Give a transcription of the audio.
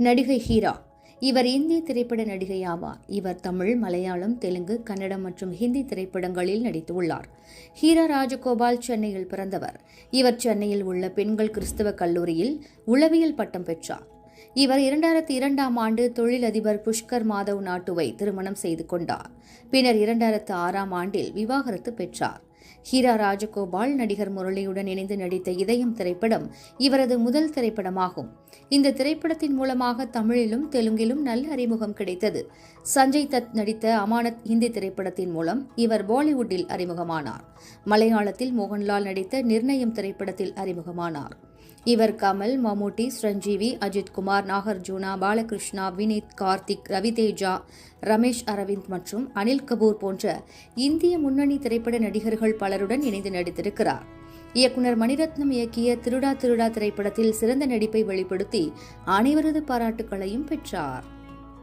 நடிகை ஹீரா. இவர் இந்திய திரைப்பட நடிகை ஆவார் இவர் தமிழ் மலையாளம் தெலுங்கு கன்னடம் மற்றும் ஹிந்தி திரைப்படங்களில் நடித்துள்ளார். ஹீரா ராஜகோபால் சென்னையில் பிறந்தவர். இவர் சென்னையில் உள்ள பெண்கள் கிறிஸ்தவ கல்லூரியில் உளவியல் பட்டம் பெற்றார். இவர் இரண்டாயிரத்தி இரண்டாம் ஆண்டு தொழிலதிபர் புஷ்கர் மாதவ் நாட்டுவை திருமணம் செய்து கொண்டார். பின்னர் இரண்டாயிரத்து ஆறாம் ஆண்டில் விவாகரத்து பெற்றார். ஹீரா ராஜகோபால் நடிகர் முரளியுடன் இணைந்து நடித்த இதயம் திரைப்படம் இவரது முதல் திரைப்படமாகும். இந்த திரைப்படத்தின் மூலமாக தமிழிலும் தெலுங்கிலும் நல்ல அறிமுகம் கிடைத்தது. சஞ்சய் தத் நடித்த அமானத் ஹிந்தி திரைப்படத்தின் மூலம் இவர் பாலிவுட்டில் அறிமுகமானார். மலையாளத்தில் மோகன்லால் நடித்த நிர்ணயம் திரைப்படத்தில் அறிமுகமானார். இவர் கமல் மம்முட்டி சிரஞ்சீவி அஜித்குமார் நாகார்ஜுனா பாலகிருஷ்ணா வினித் கார்த்திக் ரவிதேஜா ரமேஷ் அரவிந்த் மற்றும் அனில் கபூர் போன்ற இந்திய முன்னணி திரைப்பட நடிகர்கள் பலருடன் இணைந்து நடித்திருக்கிறார். இயக்குனர் மணிரத்னம் இயக்கிய திருடா திருடா திரைப்படத்தில் சிறந்த நடிப்பை வெளிப்படுத்தி அனைவரது பாராட்டுகளையும் பெற்றார்.